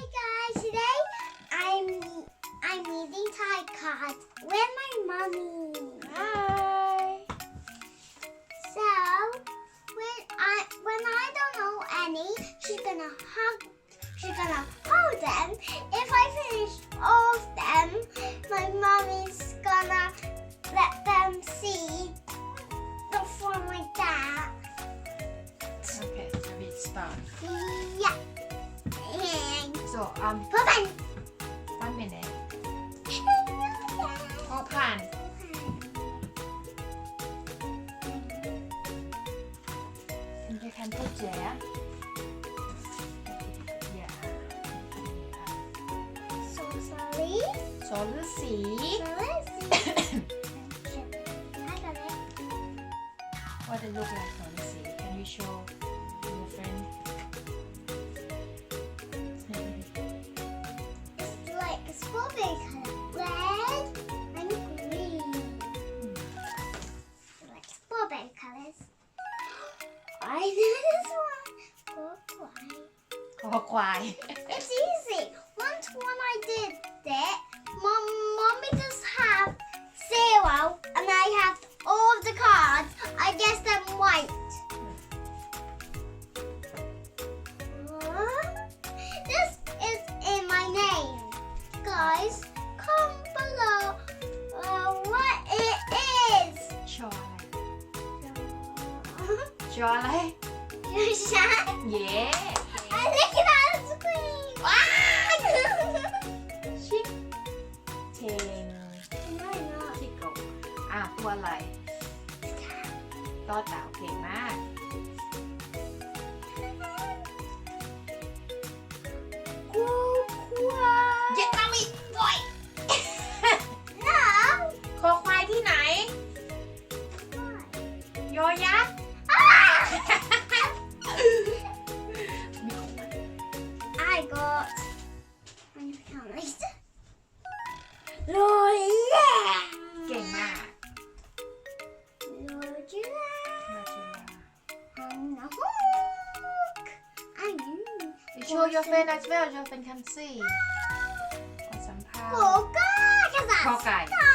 guys, today I'm I'm eating Thai cards with my mommy. Hi. So when I when I don't know any, she's gonna hug she's gonna hold them. If I finish all of them, my mommy's gonna let them see the form like that. Okay, so we start. Yeah. And So um put them. one minute พอผ่าน and you can put there yeah So sorry. โซลสี So let's see. I got it. what it look like โซลสี can you show ควาย ต่อเต่าเก่งมาก you. You show your friend as well your friend can see ขอสัมภาษณ์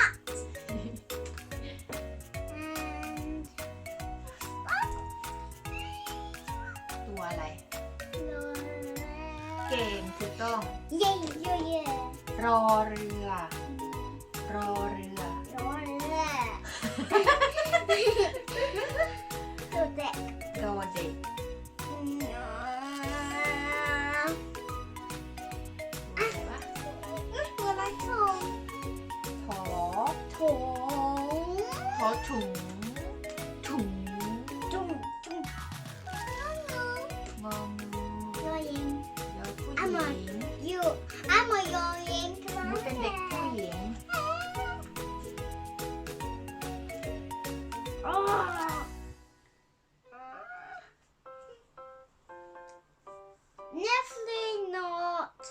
Definitely not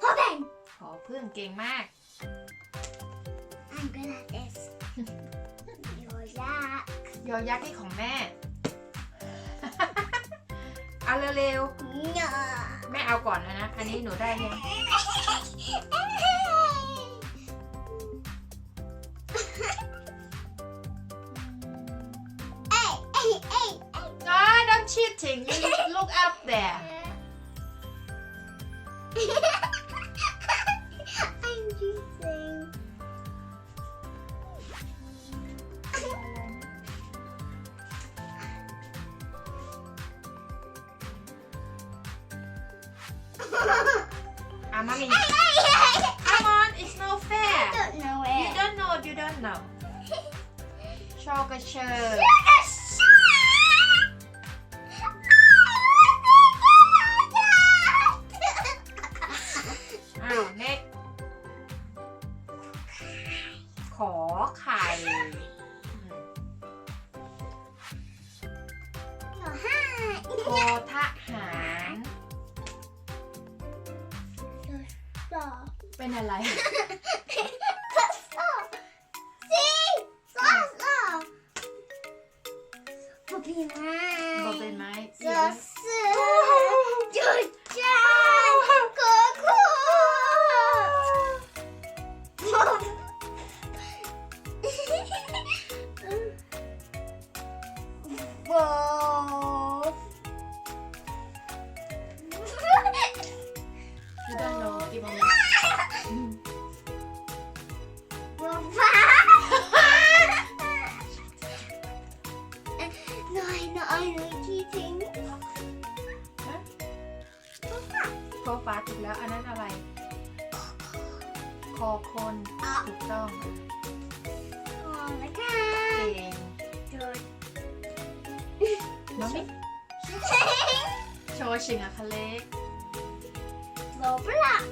พ่อแบงขอพึ่งเก่งมาก I'm good at this ยอยักษ์ยอยักษ์นี่ของแม่ เอาเร็วเนาะๆแม่เอาก่อนแล้วนะ อันนี้หนูได้ยัง เ don't cheating you look up there I'm cheating. Ah, mommy. Hey, hey, hey! Come on, it's no I fair. don't know You it. don't know, you don't know. ชอกระเชอ Sugar อคนถูกต้องอ๋อนะคะเก่งจุดน้องมิโชว์ชิงอะคะเล็ก โลบละบอก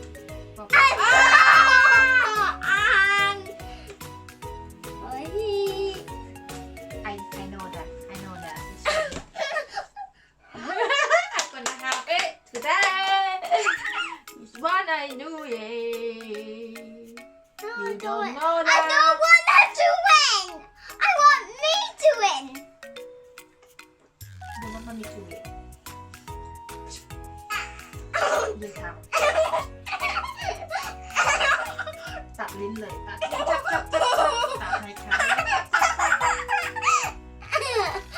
ลิ้นเลยตัดจับจับจับจับให้ครับ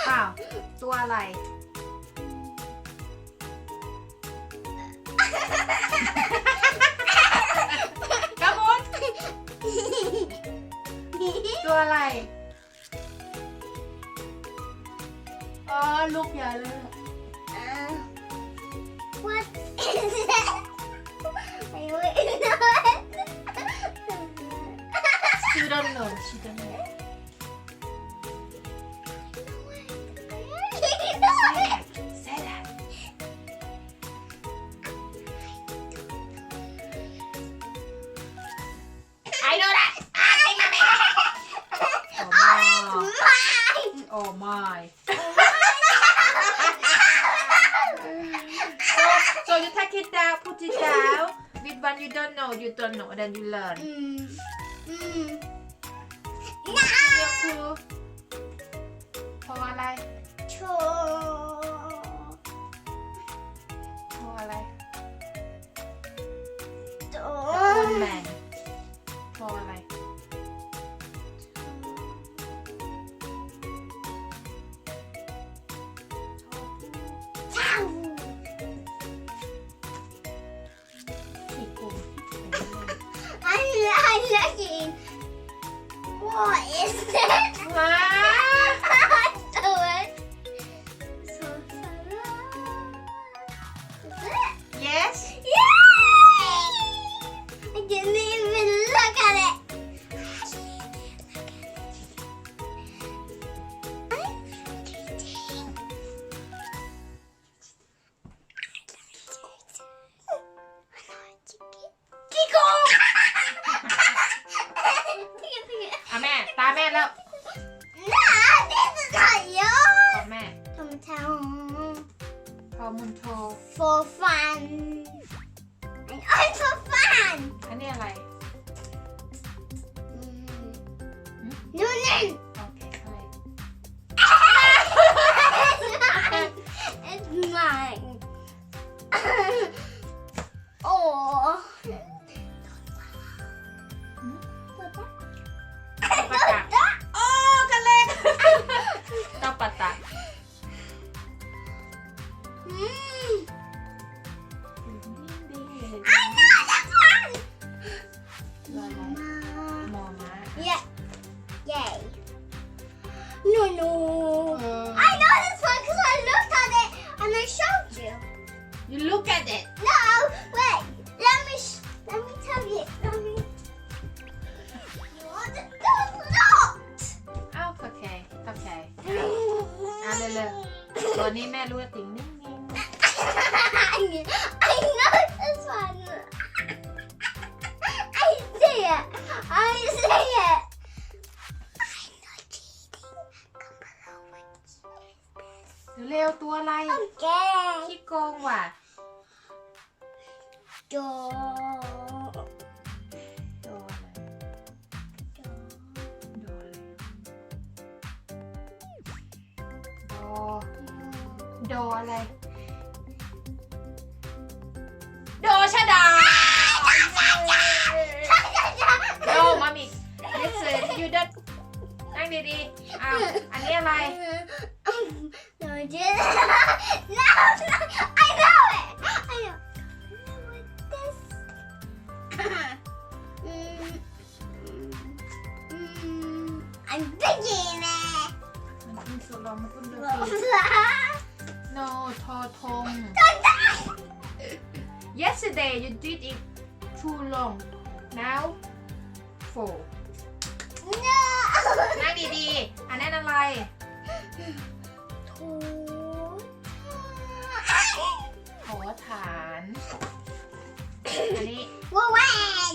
อ้าวตัวอะไร Say that I know that Oh my Oh my so, so you take it down put it down with one you don't know? You don't know. Then you learn เรียกครูพออะไรพออะไร The old man พออะไรขี้โกง I'm looking. What is that? ว้ look at it No, wait. Let me sh- let me tell you. Let me. What? That's not. อ้าวโอเคโอเคอะเร็วๆตัวนี้แม่รู้ว่าติ๋งนิ่ง I know this one. I see it. I see it. I'm not cheating. Come below with ๆเร็วๆตัวอะไร Okay. ขี้โกงว่ะ Door. ตัวอะไรตัวอะไรดอดออะไร โดชะดา โดมามิ listen you don't นั่งดีๆอ้าวอันนี้อะไร No, just no, no, I know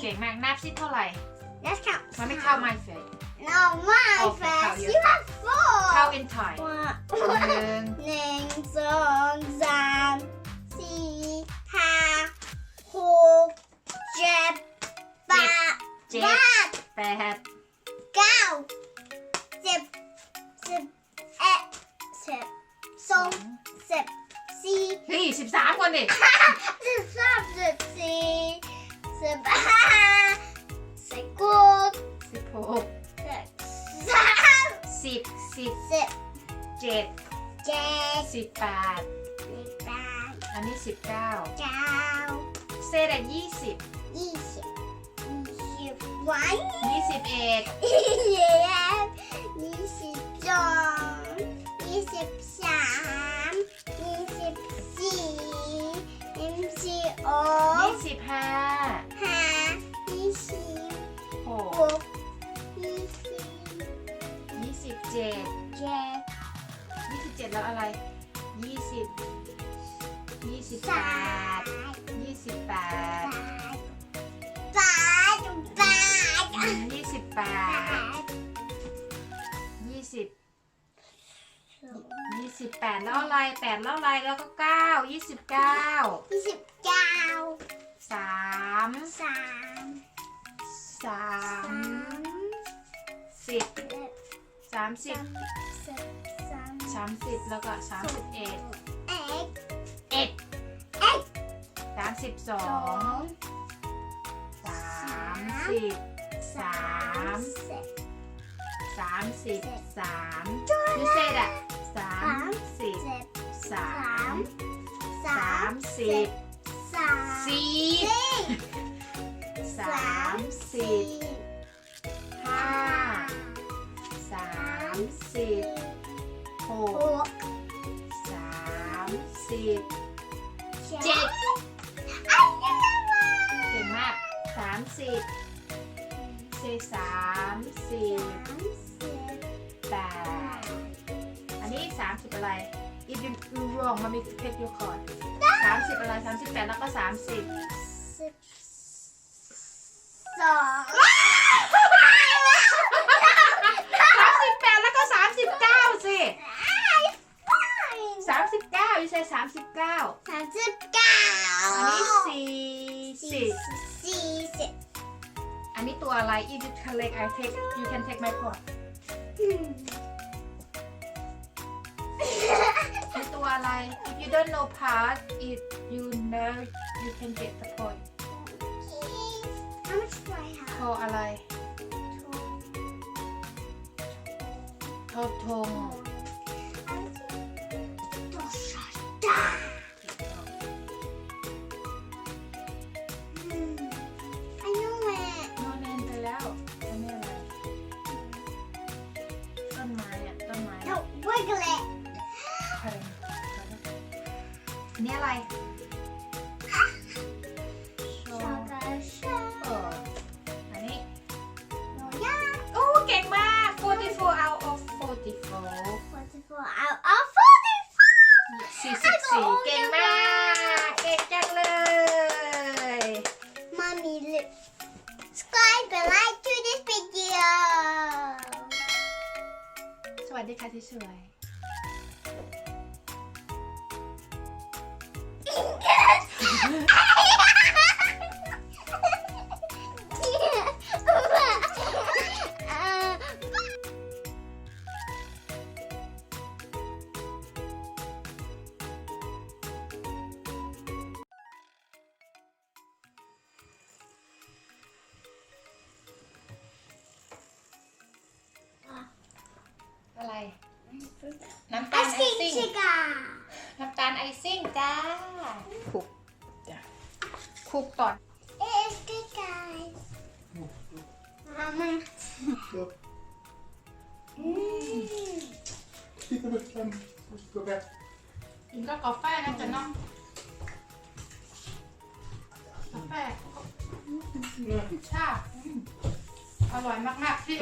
ก่งมากนับซิเท่าไหร่ Let's count. มันไม่เข้า my face No, my Oh, first. count your You have four. เข้า in time One. หนึ่งหนึ่งสองสามสี่ห้าหกเจ็ดแปดเจ็ดแปดแปดเก้าสิบสิบเอ็ดสิบสองสิบสี่เฮ้ยสิบสามคนดิสิบสาม สิบสี่สิบห้าสิบหกสิบหกสิบสามสิบสิบสิบเจ็ดเจ็ดสิบแปดสิบแปดอันนี้สิบเก้าเก้าเซตอะยี่สิบยี่สิบยี่สิบวันยี่สิบเอ็ดยี่สิบยี่สิบสองยี่สิบสาม สิบแปดแล้วอะไรแปดแล้วอะไรแล้วก็เก้ายี่สิบเก้ายี่สิบเก้าสามสามสาสามมสิบสามสิบสิบสามสามสิบแล้วก็สามสิบเอ็ดเอ็ดเอ็ดเอ็ดสามสิบสอสองงสามสิบสามสิบสามสิบสามจุดยูเซดอะ สิบสามสี่สามสิบห้าสามสิบหกสามสิบเจ็ดเก่งมากสามสิบสามสิบสามสิบแปดอันนี้สามสิบอะไร if you you wrong มันมี take your card สามสิบอะไรสามสิบแปดแล้วก็สามสิบสิบสองสามสิบแปดแล้วก็สามสิบเก้าสิสามสิบเก้า you say สามสิบเก้าสามสิบเก้าอันนี้สี่สิบสี่สิบอันนี้ตัวอะไร if you collect I take you can take my pot อะไร if you don't know part if you know you can get the point How much do I โท have? อะไรโททง I know it. โนเนนไปแล้วอันนี้อะไร ต้นไม้อะต้นไม้ No, wiggle it. อันนี้อะไรโชว์ Sugar, sugar. เอออันนี้ No, yeah. โอ้เก่งมาก 44 out of 44 44 out of 44. 44 เก่งมาก เก่งจังเลย Mommy, look. Subscribe and like to this video. สวัสดีค่ะที่สวย อะไร น้ำตาลไอ Ice ซิ่ cream ง sugar. น้ำตาลไอซิ่งจ้าคลุกจ้ะ คุกก่อน It's good, guys. Mama. Mm. Gå back. กินก็กาแฟนะจ๊ะน้องแปลกชาอร่อยมากๆที่